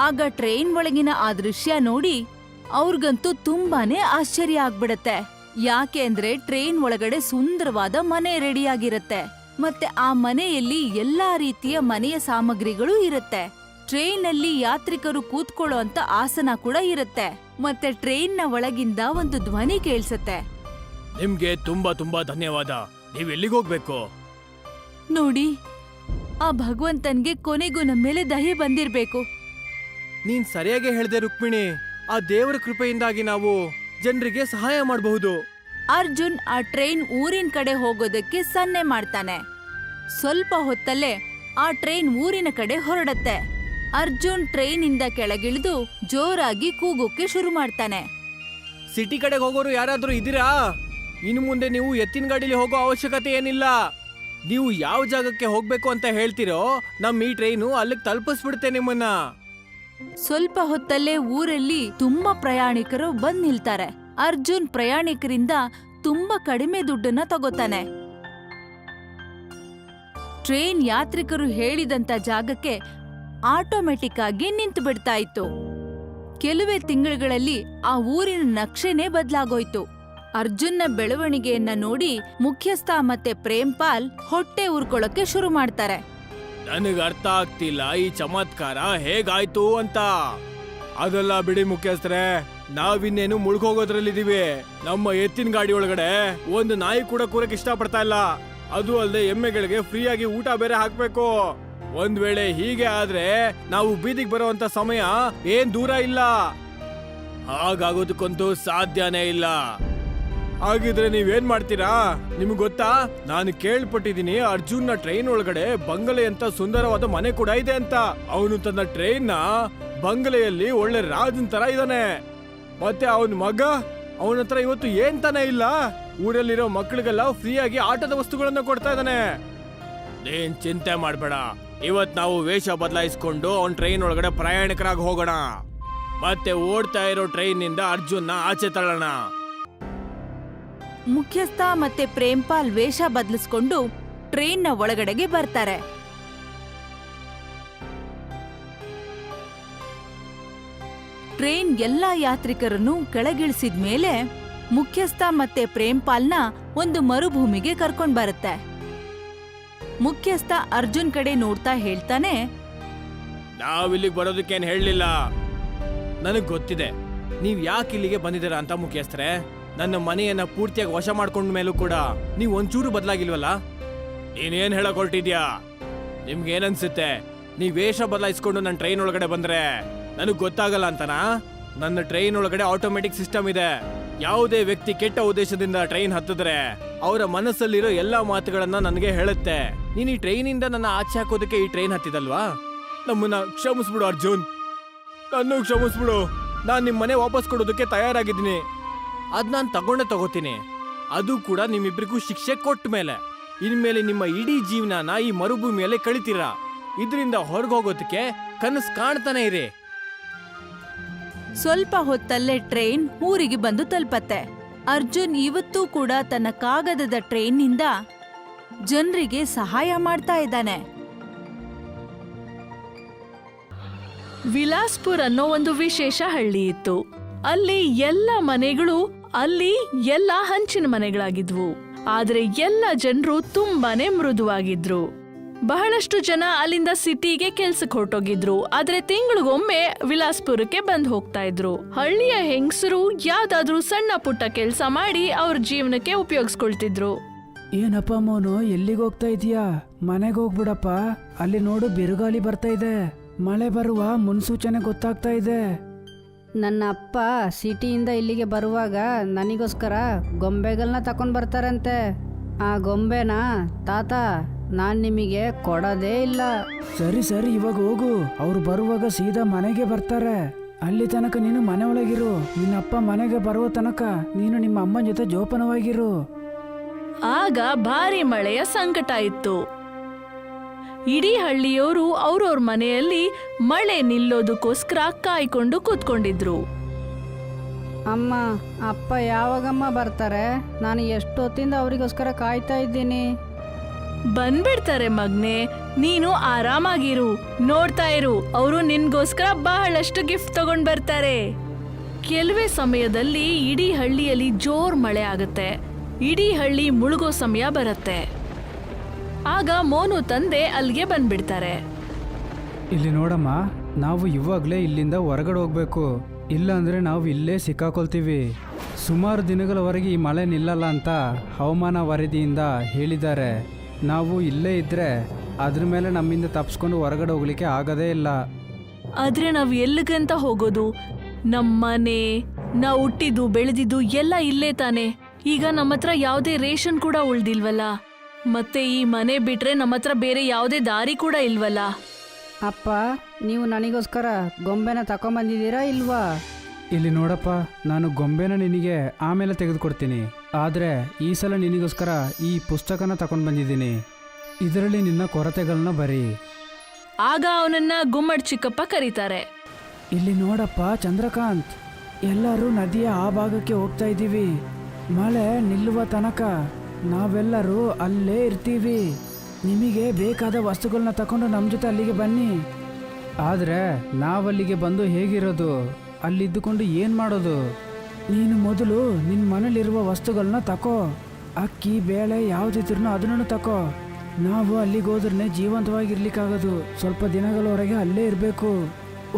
ಆಗ ಟ್ರೈನ್ ಒಳಗಿನ ಆ ದೃಶ್ಯ ನೋಡಿ ಅವ್ರಿಗಂತೂ ತುಂಬಾನೇ ಆಶ್ಚರ್ಯ ಆಗ್ಬಿಡತ್ತೆ. ಯಾಕೆ ಅಂದ್ರೆ ಟ್ರೈನ್ ಒಳಗಡೆ ಸುಂದರವಾದ ಮನೆ ರೆಡಿಯಾಗಿರತ್ತೆ. ಮತ್ತೆ ಆ ಮನೆಯಲ್ಲಿ ಎಲ್ಲಾ ರೀತಿಯ ಮನೆಯ ಸಾಮಗ್ರಿಗಳು ಇರುತ್ತೆ. ಟ್ರೈನ್ ಅಲ್ಲಿ ಯಾತ್ರಿಕರು ಕೂತ್ಕೊಳ್ಳೋ ಅಂತ ಆಸನ ಕೂಡ ಇರುತ್ತೆ. ಮತ್ತೆ ಟ್ರೈನ್ನ ಒಳಗಿಂದ ಒಂದು ಧ್ವನಿ ಕೇಳಿಸುತ್ತೆ. ನಿಮ್ಗೆ ತುಂಬಾ ತುಂಬಾ ಧನ್ಯವಾದ. ನೀವ್ ಎಲ್ಲಿಗೆ ಹೋಗ್ಬೇಕು? ನೋಡಿ ಆ ಭಗವಂತನ್ಗೆ ಕೊನೆಗೂ ನಮ್ಮ ಮೇಲೆ ದಹಿ ಬಂದಿರ್ಬೇಕು. ನೀನ್ ಸರಿಯಾಗಿ ಹೇಳಿದೆ ರುಕ್ಮಿಣಿ ಆ ದೇವರ ಕೃಪೆಯಿಂದಾಗಿ ನಾವು ಜನರಿಗೆ ಸಹಾಯ ಮಾಡಬಹುದು. ಅರ್ಜುನ್ ಆ ಟ್ರೈನ್ ಊರಿನ ಕಡೆ ಹೋಗೋದಕ್ಕೆ ಸನ್ನೆ ಮಾಡ್ತಾನೆ. ಸ್ವಲ್ಪ ಹೊತ್ತಲ್ಲೇ ಆ ಟ್ರೈನ್ ಊರಿನ ಕಡೆ ಹೊರಡತ್ತೆ. ಅರ್ಜುನ್ ಟ್ರೈನ್ ಇಂದ ಕೆಳಗಿಳಿದು ಜೋರಾಗಿ ಕೂಗೋಕೆ ಶುರು ಮಾಡ್ತಾನೆ. ಸಿಟಿ ಕಡೆಗೆ ಹೋಗೋರು ಯಾರಾದ್ರೂ ಇದ್ದೀರಾ? ಇನ್ನು ಮುಂದೆ ನೀವು ಎತ್ತಿನ ಗಾಡಿಲಿ ಹೋಗೋ ಅವಶ್ಯಕತೆ ಏನಿಲ್ಲ. ನೀವು ಯಾವ ಜಾಗಕ್ಕೆ ಹೋಗ್ಬೇಕು ಅಂತ ಹೇಳ್ತೀರೋ ನಮ್ಮ ಈ ಟ್ರೈನು ಅಲ್ಲಿಗೆ ತಲುಪಿಸ್ಬಿಡುತ್ತೆ ನಿಮ್ಮನ್ನ. ಸ್ವಲ್ಪ ಹೊತ್ತಲ್ಲೇ ಊರಲ್ಲಿ ತುಂಬಾ ಪ್ರಯಾಣಿಕರು ಬಂದ್ ನಿಲ್ತಾರೆ. ಅರ್ಜುನ್ ಪ್ರಯಾಣಿಕರಿಂದ ತುಂಬಾ ಕಡಿಮೆ ದುಡ್ಡನ್ನ ತಗೋತಾನೆ. ಟ್ರೈನ್ ಯಾತ್ರಿಕರು ಹೇಳಿದಂತ ಜಾಗಕ್ಕೆ ಆಟೋಮೆಟಿಕ್ ಆಗಿ ನಿಂತು ಬಿಡ್ತಾ ಇತ್ತು. ಕೆಲವೇ ತಿಂಗಳುಗಳಲ್ಲಿ ಆ ಊರಿನ ನಕ್ಷೆನೇ ಬದಲಾಗೋಯ್ತು. ಅರ್ಜುನ್ನ ಬೆಳವಣಿಗೆಯನ್ನ ನೋಡಿ ಮುಖ್ಯಸ್ಥ ಮತ್ತೆ ಪ್ರೇಮ್ಪಾಲ್ ಹೊಟ್ಟೆ ಉರ್ಕೊಳ್ಳೋಕೆ ಶುರು ಮಾಡ್ತಾರೆ. ನನಗೆ ಅರ್ಥ ಆಗ್ತಿಲ್ಲ ಈ ಚಮತ್ಕಾರ ಹೇಗಾಯ್ತು ಅಂತ. ಅದೆಲ್ಲ ಬಿಡಿ ಮುಖ್ಯಸ್ಥರೇ, ನಾವಿನ್ನೇನು ಮುಳುಗೋಗೋದ್ರಲ್ಲಿದ್ದೀವಿ. ನಮ್ಮ ಎತ್ತಿನ ಗಾಡಿ ಒಳಗಡೆ ಒಂದು ನಾಯಿ ಕೂಡ ಕೂರಕ್ ಇಷ್ಟಪಡ್ತಾ ಇಲ್ಲ. ಅದು ಅಲ್ಲದೆ ಎಮ್ಮೆಗಳಿಗೆ ಫ್ರೀಯಾಗಿ ಊಟ ಬೇರೆ ಹಾಕ್ಬೇಕು. ಒಂದ್ ವೇಳೆ ಹೀಗೆ ಆದ್ರೆ ನಾವು ಬೀದಿಗೆ ಬರುವಂತ ಸಮಯ ಏನ್ ದೂರ ಇಲ್ಲ. ಹಾಗಾಗೋದಕ್ಕಂತೂ ಸಾಧ್ಯನೇ ಇಲ್ಲ. ಹಾಗಿದ್ರೆ ನೀವೇನ್ ಮಾಡ್ತೀರಾ? ನಿಮ್ಗೆ ಗೊತ್ತಾ? ನಾನು ಕೇಳ್ಪಟ್ಟಿದ್ದೀನಿ ಅರ್ಜುನ್ನ ಟ್ರೈನ್ ಒಳಗಡೆ ಬಂಗಲೆ ಅಂತ ಸುಂದರವಾದ ಮನೆ ಕೂಡ ಇದೆ ಅಂತ. ಅವನು ತನ್ನ ಟ್ರೈನ್ನ ಬಂಗಲೆಯಲ್ಲಿ ಒಳ್ಳೆ ರಾಜನ್ ತರ ಇದ್ದಾನೆ ಮತ್ತೆ ಅವನ ಮಗ, ಅವನ ಹತ್ರ ಇವತ್ತು ಏನ್ ತಾನೇ ಇಲ್ಲ? ಊರಲ್ಲಿರೋ ಮಕ್ಕಳಿಗೆಲ್ಲ ಫ್ರೀಯಾಗಿ ಆಟದ ವಸ್ತುಗಳನ್ನ ಕೊಡ್ತಾ ಇದ್ದಾನೆ ಏನ್ ಚಿಂತೆ ಮಾಡ್ಬೇಡ. ಇವತ್ ನಾವು ವೇಷ ಬದಲಾಯಿಸ್ಕೊಂಡು ಅವನ್ ಟ್ರೈನ್ ಒಳಗಡೆ ಪ್ರಯಾಣಿಕರಾಗಿ ಹೋಗೋಣ. ಮತ್ತೆ ಓಡ್ತಾ ಇರೋ ಟ್ರೈನ್ನಿಂದ ಆಚೆ ತಳ್ಳೋಣ. ಮುಖ್ಯಸ್ಥ ಮತ್ತೆ ಪ್ರೇಮ್ಪಾಲ್ ವೇಷ ಬದಲಿಸ್ಕೊಂಡು ಟ್ರೈನ್ನ ಒಳಗಡೆಗೆ ಬರ್ತಾರೆ. ಟ್ರೈನ್ ಎಲ್ಲಾ ಯಾತ್ರಿಕರನ್ನು ಕೆಳಗಿಳಿಸಿದ ಮೇಲೆ ಮುಖ್ಯಸ್ಥ ಮತ್ತೆ ಪ್ರೇಮ್ಪಾಲ್ನ ಒಂದು ಮರುಭೂಮಿಗೆ ಕರ್ಕೊಂಡ್ ಬರುತ್ತೆ. ಮುಖ್ಯಸ್ಥ ಅರ್ಜುನ್ ಕಡೆ ನೋಡ್ತಾ ಹೇಳ್ತಾನೆ, ನಾವಿಲ್ಲಿಗೆ ಬರೋದಕ್ಕೇನು ಹೇಳಲಿಲ್ಲ. ನನಗೆ ಗೊತ್ತಿದೆ. ನೀವು ಯಾಕೆ ಇಲ್ಲಿಗೆ ಬಂದಿದ್ದೀರಾ ಅಂತ ಮುಖ್ಯಸ್ಥರೇ. ನನ್ನ ಮನೆಯನ್ನ ಪೂರ್ತಿಯಾಗಿ ವಶ ಮಾಡ್ಕೊಂಡ ಮೇಲೂ ಕೂಡ ನೀವು ಒಂಚೂರು ಬದಲಾಗಿಲ್ವಲ್ಲ? ನೀನೇನ್ ಹೇಳಕ್ ಹೊರಟಿದ್ಯಾ ನಿಮ್ಗೆ ಏನನ್ಸುತ್ತೆ ನೀವ್ ವೇಷ ಬದಲಾಯಿಸ್ಕೊಂಡು ನನ್ನ ಟ್ರೈನ್ ಒಳಗಡೆ ಬಂದ್ರೆ ನನಗ್ ಗೊತ್ತಾಗಲ್ಲ ಅಂತನಾ? ನನ್ನ ಟ್ರೈನ್ ಒಳಗಡೆ ಆಟೋಮೆಟಿಕ್ ಸಿಸ್ಟಮ್ ಇದೆ. ಯಾವುದೇ ವ್ಯಕ್ತಿ ಕೆಟ್ಟ ಉದ್ದೇಶದಿಂದ ಟ್ರೈನ್ ಹತ್ತಿದ್ರೆ ಅವರ ಮನಸ್ಸಲ್ಲಿರೋ ಎಲ್ಲಾ ಮಾತುಗಳನ್ನ ನನಗೆ ಹೇಳುತ್ತೆ. ನೀನ್ ಈ ಟ್ರೈನಿಂದ ನನ್ನ ಆಚೆ ಹಾಕೋದಕ್ಕೆ ಈ ಟ್ರೈನ್ ಹತ್ತಿದಲ್ವಾ? ನಮ್ಮನ್ನ ಕ್ಷಮಿಸ್ಬಿಡು ಅರ್ಜುನ್. ನನ್ನ ಕ್ಷಮಿಸ್ಬಿಡು. ನಾನು ನಿಮ್ಮ ಮನೆ ವಾಪಸ್ ಕೊಡೋದಕ್ಕೆ ತಯಾರಾಗಿದ್ದೀನಿ. ಅದ್ ನಾನು ತಗೊಂಡೆ ತಗೋತೀನಿ. ಅದು ಕೂಡ ನಿಮ್ಮಿಬ್ರಿಗೂ ಶಿಕ್ಷೆ ಕೊಟ್ಟ ಮೇಲೆ. ಇನ್ಮೇಲೆ ನಿಮ್ಮ ಇಡೀ ಜೀವನನ ಈ ಮರುಭೂಮಿಯಲ್ಲೇ ಕಳಿತೀರಾ? ಇದರಿಂದ ಹೊರಗೆ ಹೋಗೋದಕ್ಕೆ ಕನಸು ಕಾಣ್ತಾನೆ ಇರಿ. ಸ್ವಲ್ಪ ಹೊತ್ತಲ್ಲೇ ಟ್ರೈನ್ ಊರಿಗೆ ಬಂದು ತಲುಪತ್ತೆ. ಅರ್ಜುನ್ ಇವತ್ತೂ ಕೂಡ ತನ್ನ ಕಾಗದದ ಟ್ರೈನ್ನಿಂದ ಜನರಿಗೆ ಸಹಾಯ ಮಾಡ್ತಾ ಇದ್ದಾನೆ. ವಿಲಾಸ್ಪುರ್ ಅನ್ನೋ ಒಂದು ವಿಶೇಷ ಹಳ್ಳಿ ಇತ್ತು. ಅಲ್ಲಿ ಎಲ್ಲ ಮನೆಗಳು ಅಲ್ಲಿ ಎಲ್ಲ ಹಂಚಿನ ಮನೆಗಳಾಗಿದ್ವು. ಆದ್ರೆ ಎಲ್ಲ ಜನರು ತುಂಬಾನೇ ಮೃದುವಾಗಿದ್ರು. ಬಹಳಷ್ಟು ಜನ ಅಲ್ಲಿಂದ ಸಿಟಿಗೆ ಕೆಲ್ಸಕ್ಕೆ ಹೊರಟೋಗಿದ್ರು. ಆದ್ರೆ ತಿಂಗಳಿಗೊಮ್ಮೆ ವಿಲಾಸ್ಪುರಕ್ಕೆ ಬಂದ್ ಹೋಗ್ತಾ ಇದ್ರು. ಹಳ್ಳಿಯ ಹೆಂಗಸರು ಯಾವ್ದಾದ್ರೂ ಸಣ್ಣ ಪುಟ್ಟ ಕೆಲಸ ಮಾಡಿ ಅವ್ರ ಜೀವನಕ್ಕೆ ಉಪಯೋಗಿಸ್ಕೊಳ್ತಿದ್ರು. ಏನಪ್ಪ ಮೋನು, ಎಲ್ಲಿಗೆ ಹೋಗ್ತಾ ಇದೀಯಾ ಮನೆಗೆ ಹೋಗ್ಬಿಡಪ್ಪ. ಅಲ್ಲಿ ನೋಡು ಬಿರುಗಾಳಿ ಬರ್ತಾ ಇದೆ. ಮಳೆ ಬರುವ ಮುನ್ಸೂಚನೆ ಗೊತ್ತಾಗ್ತಾ ಇದೆ. ನನ್ನ ಅಪ್ಪ ಸಿಟಿಯಿಂದ ಇಲ್ಲಿಗೆ ಬರುವಾಗ ನನಗೋಸ್ಕರ ಗೊಂಬೆಗಳನ್ನ ತಕೊಂಡು ಬರ್ತಾರಂತೆ. ಆ ಗೊಂಬೆನ ತಾತ ನಾನು ನಿಮಗೆ ಕೊಡೋದೇ ಇಲ್ಲ. ಸರಿ ಸರಿ ಇವಾಗ ಹೋಗು. ಅವ್ರು ಬರುವಾಗ ಸೀದಾ ಮನೆಗೆ ಬರ್ತಾರೆ. ಅಲ್ಲಿ ತನಕ ನೀನು ಮನೆ ಒಳಗಿರು ನಿನ್ನ ಅಪ್ಪ ಮನೆಗೆ ಬರುವ ತನಕ ನೀನು ನಿಮ್ಮ ಅಮ್ಮನ ಜೊತೆ ಜೋಪಾನವಾಗಿರು. ಆಗ ಭಾರಿ ಮಳೆಯ ಸಂಕಟ ಇತ್ತು. ಇಡೀ ಹಳ್ಳಿಯವರು ಅವ್ರವ್ರ ಮನೆಯಲ್ಲಿ ಮಳೆ ನಿಲ್ಲೋದಕ್ಕೋಸ್ಕರ ಕಾಯ್ಕೊಂಡು ಕೂತ್ಕೊಂಡಿದ್ರು. ಅಮ್ಮ ಅಪ್ಪ ಯಾವಾಗಮ್ಮ ಬರ್ತಾರೆ? ನಾನು ಎಷ್ಟೊತ್ತಿಂದ ಅವರಿಗೋಸ್ಕರ ಕಾಯ್ತಾ ಇದ್ದೀನಿ. ಬಂದ್ಬಿಡ್ತಾರೆ ಮಗ್ನೆ ನೀನು ಆರಾಮಾಗಿರು ನೋಡ್ತಾ ಇರು ಅವರು ನಿನ್ಗೋಸ್ಕರ ಬಹಳಷ್ಟು ಗಿಫ್ಟ್ ತಗೊಂಡ್ ಬರ್ತಾರೆ. ಕೆಲವೇ ಸಮಯದಲ್ಲಿ ಇಡೀ ಹಳ್ಳಿಯಲ್ಲಿ ಜೋರ್ ಮಳೆ ಆಗುತ್ತೆ ಇಡೀ ಹಳ್ಳಿ ಮುಳುಗೋ ಸಮಯ ಬರುತ್ತೆ. ಆಗ ಮೋನು ತಂದೆ ಅಲ್ಲಿಗೆ ಬಂದ್ಬಿಡ್ತಾರೆ. ಇಲ್ಲಿ ನೋಡಮ್ಮ ನಾವು ಇವಾಗಲೇ ಇಲ್ಲಿಂದ ಹೊರಗಡೆ ಹೋಗ್ಬೇಕು. ಇಲ್ಲ ಅಂದ್ರೆ ನಾವು ಇಲ್ಲೇ ಸಿಕ್ಕಾಕೊಳ್ತೀವಿ. ಸುಮಾರು ದಿನಗಳವರೆಗೆ ಈ ಮಳೆ ನಿಲ್ಲಲ್ಲ ಅಂತ ಹವಾಮಾನ ವರದಿಯಿಂದ ಹೇಳಿದ್ದಾರೆ. ನಾವು ಇಲ್ಲೇ ಇದ್ರೆ ಅದ್ರ ಮೇಲೆ ನಮ್ಮಿಂದ ತಪ್ಪಿಸ್ಕೊಂಡು ಹೊರಗಡೆ ಹೋಗ್ಲಿಕ್ಕೆ ಆಗದೇ ಇಲ್ಲ. ಆದ್ರೆ ನಾವ್ ಎಲ್ಲಿಗಂತ ಹೋಗೋದು? ನಮ್ಮ ಮನೆ ನಾವು ಹುಟ್ಟಿದ್ದು ಬೆಳೆದಿದ್ದು ಎಲ್ಲ ಇಲ್ಲೇ ತಾನೆ. ಈಗ ನಮ್ಮ ಹತ್ರ ಯಾವುದೇ ರೇಷನ್ ಕೂಡ ಉಳ್ದಿಲ್ವಲ್ಲ? ಮತ್ತೆ ಈ ಮನೆ ಬಿಟ್ರೆ ನಮ್ಮ ಹತ್ರ ಬೇರೆ ಯಾವುದೇ ದಾರಿ ಕೂಡ ಇಲ್ವಲ್ಲ? ಅಪ್ಪ ನೀವು ನನಗೋಸ್ಕರ ಗೊಂಬೆನ ತಗೊಂಬಂದಿದ್ದೀರಾ ಇಲ್ವಾ? ಇಲ್ಲಿ ನೋಡಪ್ಪ ನಾನು ಗೊಂಬೆನ ನಿನಗೆ ಆಮೇಲೆ ತೆಗೆದುಕೊಡ್ತೀನಿ. ಆದರೆ ಈ ಸಲ ನಿನಗೋಸ್ಕರ ಈ ಪುಸ್ತಕನ ತಗೊಂಡು ಬಂದಿದ್ದೀನಿ ಇದರಲ್ಲಿ ನಿನ್ನ ಕೊರತೆಗಳನ್ನ ಬರೀ. ಆಗ ಅವನನ್ನ ಗುಮ್ಮಡ್ ಚಿಕ್ಕಪ್ಪ ಕರೀತಾರೆ. ಇಲ್ಲಿ ನೋಡಪ್ಪ ಚಂದ್ರಕಾಂತ್. ಎಲ್ಲರೂ ನದಿಯ ಆ ಭಾಗಕ್ಕೆ ಹೋಗ್ತಾ ಇದ್ದೀವಿ. ಮಳೆ ನಿಲ್ಲುವ ತನಕ ನಾವೆಲ್ಲರೂ ಅಲ್ಲೇ ಇರ್ತೀವಿ. ನಿಮಗೆ ಬೇಕಾದ ವಸ್ತುಗಳನ್ನ ತಕೊಂಡು ನಮ್ಮ ಜೊತೆ ಅಲ್ಲಿಗೆ ಬನ್ನಿ. ಆದರೆ ನಾವಲ್ಲಿಗೆ ಬಂದು ಹೇಗಿರೋದು? ಅಲ್ಲಿದ್ದುಕೊಂಡು ಏನು ಮಾಡೋದು? ನೀನು ಮೊದಲು ನಿನ್ನ ಮನೇಲಿರುವ ವಸ್ತುಗಳನ್ನ ತಕೋ. ಅಕ್ಕಿ, ಬೇಳೆ ಯಾವುದಿದ್ರೂ ಅದನ್ನು ತಕೋ. ನಾವು ಅಲ್ಲಿಗೆ ಹೋದ್ರೆ ಜೀವಂತವಾಗಿರ್ಲಿಕ್ಕಾಗೋದು. ಸ್ವಲ್ಪ ದಿನಗಳವರೆಗೆ ಅಲ್ಲೇ ಇರಬೇಕು.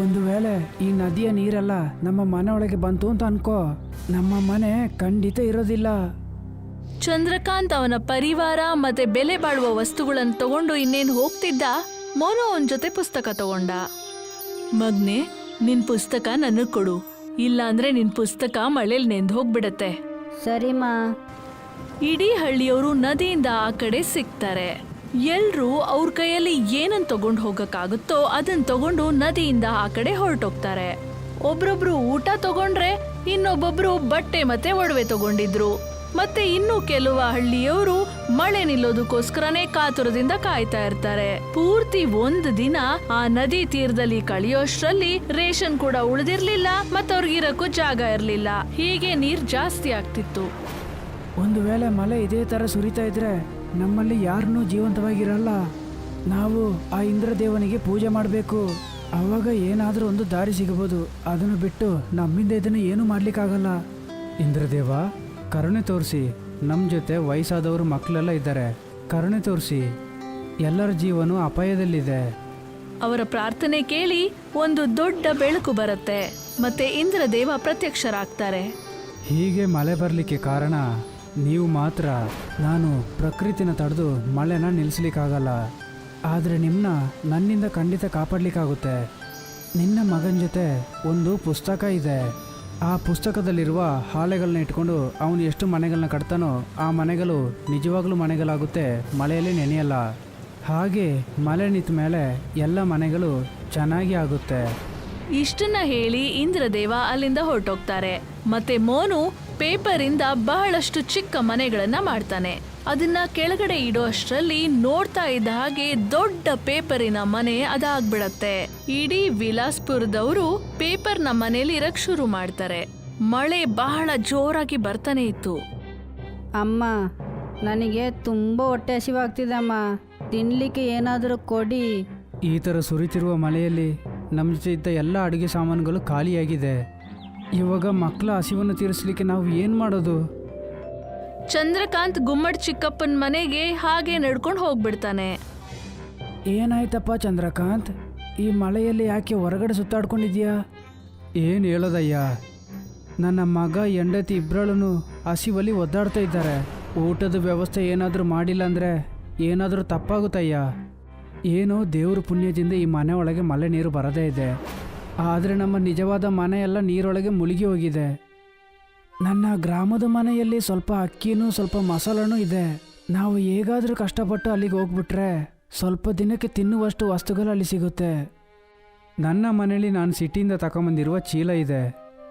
ಒಂದು ವೇಳೆ ಈ ನದಿಯ ನೀರೆಲ್ಲ ನಮ್ಮ ಮನೆ ಬಂತು ಅಂತ ಅನ್ಕೋ. ನಮ್ಮ ಮನೆ ಖಂಡಿತ ಇರೋದಿಲ್ಲ. ಚಂದ್ರಕಾಂತ್ ಅವನ ಪರಿವಾರ ಮತ್ತೆ ಬೆಲೆ ಬಾಳುವ ವಸ್ತುಗಳನ್ನು ತಗೊಂಡು ಇನ್ನೇನು ಹೋಗ್ತಿದ್ದ? ಮೋನು ಅವನ ಜೊತೆ ಪುಸ್ತಕ ತಗೊಂಡ. ಮಗ್ನೆ ನಿನ್ ಪುಸ್ತಕ ನನಗ್ ಕೊಡು. ಇಲ್ಲ ಅಂದ್ರೆ ನಿನ್ ಪುಸ್ತಕ ಮಳೇಲಿ ನೆಂದು ಹೋಗ್ಬಿಡತ್ತೆ. ಸರಿಮಾ ಇಡೀ ಹಳ್ಳಿಯವರು ನದಿಯಿಂದ ಆ ಕಡೆ ಸಿಗ್ತಾರೆ ಎಲ್ರೂ ಅವ್ರ ಕೈಯಲ್ಲಿ ಏನನ್ ತಗೊಂಡು ಹೋಗಕ್ಕಾಗುತ್ತೋ ಅದನ್ ತಗೊಂಡು ನದಿಯಿಂದ ಆ ಕಡೆ ಹೊರಟೋಗ್ತಾರೆ. ಒಬ್ರೊಬ್ರು ಊಟ ತಗೊಂಡ್ರೆ ಇನ್ನೊಬ್ಬೊಬ್ರು ಬಟ್ಟೆ ಮತ್ತೆ ಒಡವೆ ತಗೊಂಡಿದ್ರು. ಮತ್ತೆ ಇನ್ನು ಕೆಲವು ಹಳ್ಳಿಯವರು ಮಳೆ ನಿಲ್ಲೋದಕ್ಕೋಸ್ಕರನೇ ಕಾತುರದಿಂದ ಕಾಯ್ತಾ ಇರ್ತಾರೆ. ಪೂರ್ತಿ ಒಂದು ದಿನ ಆ ನದಿ ತೀರದಲ್ಲಿ ಕಳೆಯೋಷ್ಟ್ರಲ್ಲಿ ರೇಷನ್ ಕೂಡ ಉಳಿದಿರ್ಲಿಲ್ಲ ಮತ್ತವ್ರಿಗಿರಕ್ಕೂ ಜಾಗ ಇರ್ಲಿಲ್ಲ. ಹೀಗೆ ನೀರ್ ಜಾಸ್ತಿ ಆಗ್ತಿತ್ತು. ಒಂದು ವೇಳೆ ಮಳೆ ಇದೇ ತರ ಸುರಿತಾ ಇದ್ರೆ ನಮ್ಮಲ್ಲಿ ಯಾರನ್ನೂ ಜೀವಂತವಾಗಿರಲ್ಲ. ನಾವು ಆ ಇಂದ್ರದೇವನಿಗೆ ಪೂಜೆ ಮಾಡಬೇಕು. ಅವಾಗ ಏನಾದರೂ ಒಂದು ದಾರಿ ಸಿಗಬಹುದು. ಅದನ್ನು ಬಿಟ್ಟು ನಮ್ಮಿಂದ ಇದನ್ನು ಏನೂ ಮಾಡ್ಲಿಕ್ಕಾಗಲ್ಲ. ಇಂದ್ರದೇವ ಕರುಣೆ ತೋರಿಸಿ ನಮ್ಮ ಜೊತೆ ವಯಸ್ಸಾದವರು ಮಕ್ಕಳೆಲ್ಲ ಇದ್ದಾರೆ. ಕರುಣೆ ತೋರಿಸಿ ಎಲ್ಲರ ಜೀವನ ಅಪಾಯದಲ್ಲಿದೆ. ಅವರ ಪ್ರಾರ್ಥನೆ ಕೇಳಿ ಒಂದು ದೊಡ್ಡ ಬೆಳಕು ಬರುತ್ತೆ. ಮತ್ತೆ ಇಂದ್ರದೇವ ಪ್ರತ್ಯಕ್ಷರಾಗ್ತಾರೆ. ಹೀಗೆ ಮಳೆ ಬರಲಿಕ್ಕೆ ಕಾರಣ ನೀವು ಮಾತ್ರ ನಾನು ಪ್ರಕೃತಿನ ತಡೆದು ಮಳೆನ ನಿಲ್ಲಿಸ್ಲಿಕ್ಕಾಗಲ್ಲ. ಆದರೆ ನಿಮ್ಮನ್ನ ನನ್ನಿಂದ ಖಂಡಿತ ಕಾಪಾಡಲಿಕ್ಕಾಗುತ್ತೆ. ನಿನ್ನ ಮಗನ ಜೊತೆ ಒಂದು ಪುಸ್ತಕ ಇದೆ. ಆ ಪುಸ್ತಕದಲ್ಲಿರುವ ಹಾಳೆಗಳನ್ನ ಇಟ್ಕೊಂಡು ಅವನು ಎಷ್ಟು ಮನೆಗಳನ್ನ ಕಟ್ತಾನೋ ಆ ಮನೆಗಳು ನಿಜವಾಗ್ಲೂ ಮನೆಗಳಾಗುತ್ತೆ, ಮಳೆಯಲ್ಲಿ ನೆನೆಯಲ್ಲ. ಹಾಗೆ ಮಳೆ ನಿಂತ ಮೇಲೆ ಎಲ್ಲ ಮನೆಗಳು ಚೆನ್ನಾಗಿ ಆಗುತ್ತೆ. ಇಷ್ಟನ್ನ ಹೇಳಿ ಇಂದ್ರದೇವ ಅಲ್ಲಿಂದ ಹೊರಟೋಗ್ತಾರೆ. ಮತ್ತೆ ಮೋನು ಪೇಪರ್ ಇಂದ ಬಹಳಷ್ಟು ಚಿಕ್ಕ ಮನೆಗಳನ್ನ ಮಾಡ್ತಾನೆ. ಅದನ್ನ ಕೆಳಗಡೆ ಇಡೋ ಅಷ್ಟರಲ್ಲಿ ನೋಡ್ತಾ ಇದ್ದ ಹಾಗೆ ದೊಡ್ಡ ಪೇಪರಿನ ಮನೆ ಅದಾಗ್ಬಿಡತ್ತೆ. ಇಡೀ ವಿಲಾಸ್ಪುರದವರು ಪೇಪರ್ನ ಮನೇಲಿ ಇರಕ್ ಶುರು ಮಾಡ್ತಾರೆ. ಮಳೆ ಬಹಳ ಜೋರಾಗಿ ಬರ್ತಾನೆ ಇತ್ತು. ಅಮ್ಮ ನನಗೆ ತುಂಬ ಹೊಟ್ಟೆ ಹಸಿವಾಗ್ತಿದೆ ಅಮ್ಮ. ತಿನ್ಲಿಕ್ಕೆ ಏನಾದರೂ ಕೊಡಿ. ಈ ಥರ ಸುರಿತಿರುವ ಮಳೆಯಲ್ಲಿ ನಮ್ಮ ಜೊತೆ ಇದ್ದ ಎಲ್ಲ ಅಡುಗೆ ಸಾಮಾನುಗಳು ಖಾಲಿಯಾಗಿದೆ. ಇವಾಗ ಮಕ್ಕಳ ಹಸಿವನ್ನು ತೀರಿಸಲಿಕ್ಕೆ ನಾವು ಏನು ಮಾಡೋದು? ಚಂದ್ರಕಾಂತ್ ಗುಮ್ಮಡ್ ಚಿಕ್ಕಪ್ಪನ ಮನೆಗೆ ಹಾಗೆ ನಡ್ಕೊಂಡು ಹೋಗ್ಬಿಡ್ತಾನೆ. ಏನಾಯ್ತಪ್ಪ ಚಂದ್ರಕಾಂತ್? ಈ ಮಳೆಯಲ್ಲಿ ಯಾಕೆ ಹೊರಗಡೆ ಸುತ್ತಾಡ್ಕೊಂಡಿದ್ಯಾ? ಏನು ಹೇಳೋದಯ್ಯ? ನನ್ನ ಮಗ ಹೆಂಡತಿ ಇಬ್ಬರಲ್ಲೂ ಹಸಿವಲ್ಲಿ ಒದ್ದಾಡ್ತಾ ಇದ್ದಾರೆ. ಊಟದ ವ್ಯವಸ್ಥೆ ಏನಾದರೂ ಮಾಡಿಲ್ಲ ಅಂದರೆ ಏನಾದರೂ ತಪ್ಪಾಗುತ್ತಯ್ಯ? ಏನೋ ದೇವ್ರ ಪುಣ್ಯದಿಂದ ಈ ಮನೆ ಒಳಗೆ ಮಳೆ ನೀರು ಬರದೇ ಇದೆ. ಆದರೆ ನಮ್ಮ ನಿಜವಾದ ಮನೆಯೆಲ್ಲ ನೀರೊಳಗೆ ಮುಳುಗಿ ಹೋಗಿದೆ. ನನ್ನ ಗ್ರಾಮದ ಮನೆಯಲ್ಲಿ ಸ್ವಲ್ಪ ಅಕ್ಕಿನೂ ಸ್ವಲ್ಪ ಮಸಾಲನೂ ಇದೆ. ನಾವು ಹೇಗಾದರೂ ಕಷ್ಟಪಟ್ಟು ಅಲ್ಲಿಗೆ ಹೋಗ್ಬಿಟ್ರೆ ಸ್ವಲ್ಪ ದಿನಕ್ಕೆ ತಿನ್ನುವಷ್ಟು ವಸ್ತುಗಳು ಅಲ್ಲಿ ಸಿಗುತ್ತೆ. ನನ್ನ ಮನೆಯಲ್ಲಿ ನಾನು ಸಿಟಿಯಿಂದ ತಗೊಂಬಂದಿರುವ ಚೀಲ ಇದೆ.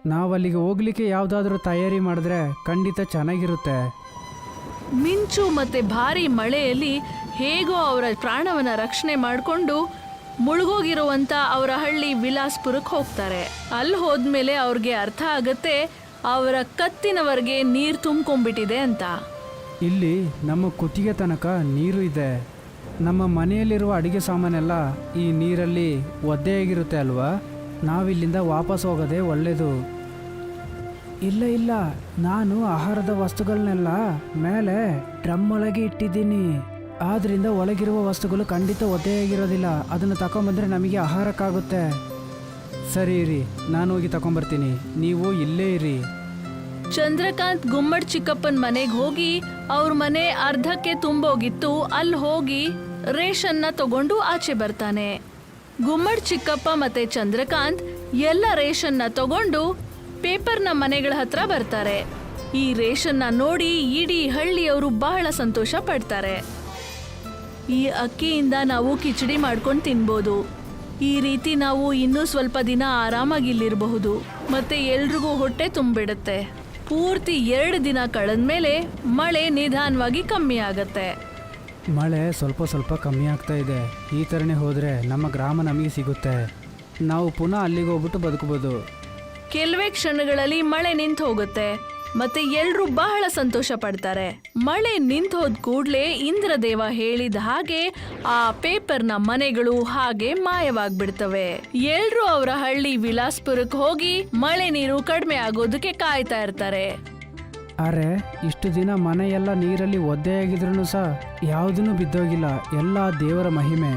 ನಾವು ಅಲ್ಲಿಗೆ ಹೋಗ್ಲಿಕ್ಕೆ ಯಾವುದಾದ್ರೂ ತಯಾರಿ ಮಾಡಿದ್ರೆ ಖಂಡಿತ ಚೆನ್ನಾಗಿರುತ್ತೆ. ಮಿಂಚು ಮತ್ತೆ ಭಾರಿ ಮಳೆಯಲ್ಲಿ ಹೇಗೋ ಅವರ ಪ್ರಾಣವನ್ನ ರಕ್ಷಣೆ ಮಾಡಿಕೊಂಡು ಮುಳುಗೋಗಿರುವಂತ ಅವರ ಹಳ್ಳಿ ವಿಲಾಸ್ಪುರಕ್ಕೆ ಹೋಗ್ತಾರೆ. ಅಲ್ಲಿ ಹೋದ್ಮೇಲೆ ಅವ್ರಿಗೆ ಅರ್ಥ ಆಗತ್ತೆ ಅವರ ಕತ್ತಿನವರೆಗೆ ನೀರು ತುಂಬ್ಕೊಂಡ್ಬಿಟ್ಟಿದೆ ಅಂತ. ಇಲ್ಲಿ ನಮ್ಮ ಕುತ್ತಿಗೆ ತನಕ ನೀರು ಇದೆ. ನಮ್ಮ ಮನೆಯಲ್ಲಿರುವ ಅಡಿಗೆ ಸಾಮಾನೆಲ್ಲ ಈ ನೀರಲ್ಲಿ ಒದ್ದೆಯಾಗಿರುತ್ತೆ ಅಲ್ವಾ? ನಾವಿಲ್ಲಿಂದ ವಾಪಸ್ ಹೋಗೋದೇ ಒಳ್ಳೆಯದು ಇಲ್ಲ ಇಲ್ಲ. ನಾನು ಆಹಾರದ ವಸ್ತುಗಳನ್ನೆಲ್ಲ ಮೇಲೆ ಡ್ರಮ್ ಒಳಗೆ ಇಟ್ಟಿದ್ದೀನಿ. ಆದ್ರಿಂದ ಒಳಗಿರುವ ವಸ್ತುಗಳು ಖಂಡಿತ ಒದ್ದೆಯಾಗಿರೋದಿಲ್ಲ ಅದನ್ನು ತಗೊಂಬಂದ್ರೆ ನಮಗೆ ಆಹಾರಕ್ಕಾಗುತ್ತೆ. ಸರಿ ಇರಿ, ನಾನು ಹೋಗಿ ತಗೊಂಬರ್ತೀನಿ ನೀವು ಇಲ್ಲೇ ಇರಿ. ಚಂದ್ರಕಾಂತ್ ಗುಮ್ಮಡ್ ಚಿಕ್ಕಪ್ಪನ ಮನೆಗೆ ಹೋಗಿ, ಅವ್ರ ಮನೆ ಅರ್ಧಕ್ಕೆ ತುಂಬೋಗಿತ್ತು. ಅಲ್ಲಿ ಹೋಗಿ ರೇಷನ್ನ ತಗೊಂಡು ಆಚೆ ಬರ್ತಾನೆ. ಗುಮ್ಮಡ್ ಚಿಕ್ಕಪ್ಪ ಮತ್ತೆ ಚಂದ್ರಕಾಂತ್ ಎಲ್ಲ ರೇಷನ್ನ ತಗೊಂಡು ಪೇಪರ್ನ ಮನೆಗಳ ಹತ್ರ ಬರ್ತಾರೆ. ಈ ರೇಷನ್ನ ನೋಡಿ ಇಡೀ ಹಳ್ಳಿಯವರು ಬಹಳ ಸಂತೋಷ ಪಡ್ತಾರೆ. ಈ ಅಕ್ಕಿಯಿಂದ ನಾವು ಕಿಚಡಿ ಮಾಡ್ಕೊಂಡು ತಿನ್ಬೋದು. ಈ ರೀತಿ ನಾವು ಇನ್ನೂ ಸ್ವಲ್ಪ ದಿನ ಆರಾಮಾಗಿ ಇಲ್ಲಿರಬಹುದು ಮತ್ತೆ ಎಲ್ರಿಗೂ ಹೊಟ್ಟೆ ತುಂಬಿಡುತ್ತೆ. ಪೂರ್ತಿ ಎರಡು ದಿನ ಕಳೆದ್ಮೇಲೆ ಮಳೆ ನಿಧಾನವಾಗಿ ಕಮ್ಮಿ ಆಗತ್ತೆ. ಮಳೆ ಸ್ವಲ್ಪ ಸ್ವಲ್ಪ ಕಮ್ಮಿ ಆಗ್ತಾ ಇದೆ. ಈ ಥರನೇ ಹೋದರೆ ನಮ್ಮ ಗ್ರಾಮ ನಮಗೆ ಸಿಗುತ್ತೆ. ನಾವು ಪುನಃ ಅಲ್ಲಿಗೆ ಹೋಗ್ಬಿಟ್ಟು ಬದುಕಬಹುದು ಕೆಲವೇ ಕ್ಷಣಗಳಲ್ಲಿ ಮಳೆ ನಿಂತು ಹೋಗುತ್ತೆ ಮತ್ತೆ ಎಲ್ರೂ ಬಹಳ ಸಂತೋಷ ಪಡ್ತಾರೆ. ಮಳೆ ನಿಂತು ಹೋದ್ ಕೂಡ್ಲೆ ಇಂದ್ರದೇವ ಹೇಳಿದ ಹಾಗೆ ಆ ಪೇಪರ್ನ ಮನೆಗಳು ಹಾಗೆ ಮಾಯವಾಗ್ಬಿಡ್ತವೆ. ಎಲ್ರೂ ಅವರ ಹಳ್ಳಿ ವಿಲಾಸ್ಪುರಕ್ಕೆ ಹೋಗಿ ಮಳೆ ನೀರು ಕಡಿಮೆ ಆಗೋದಕ್ಕೆ ಕಾಯ್ತಾ ಇರ್ತಾರೆ. ಅರೆ ಇಷ್ಟು ದಿನ ಮನೆಯೆಲ್ಲ ನೀರಲ್ಲಿ ಒದ್ದೆಯಾಗಿದ್ರು ಸಹ ಯಾವುದೂ ಬಿದ್ದೋಗಿಲ್ಲ ಎಲ್ಲ ದೇವರ ಮಹಿಮೆ.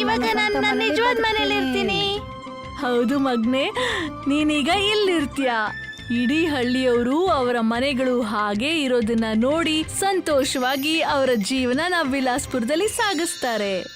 ಇವಾಗ ನಾನು ನನ್ನ ನಿಜವಾದ ಮನೇಲಿ ಇರ್ತೀನಿ ಹೌದು ಮಗ್ನೆ, ನೀನೀಗ ಇಲ್ಲಿರ್ತೀಯ? ಇಡೀ ಹಳ್ಳಿಯವರು ಅವರ ಮನೆಗಳು ಹಾಗೆ ಇರೋದನ್ನ ನೋಡಿ ಸಂತೋಷವಾಗಿ ಅವರ ಜೀವನ ವಿಲಾಸ್ಪುರದಲ್ಲಿ ಸಾಗಿಸ್ತಾರೆ.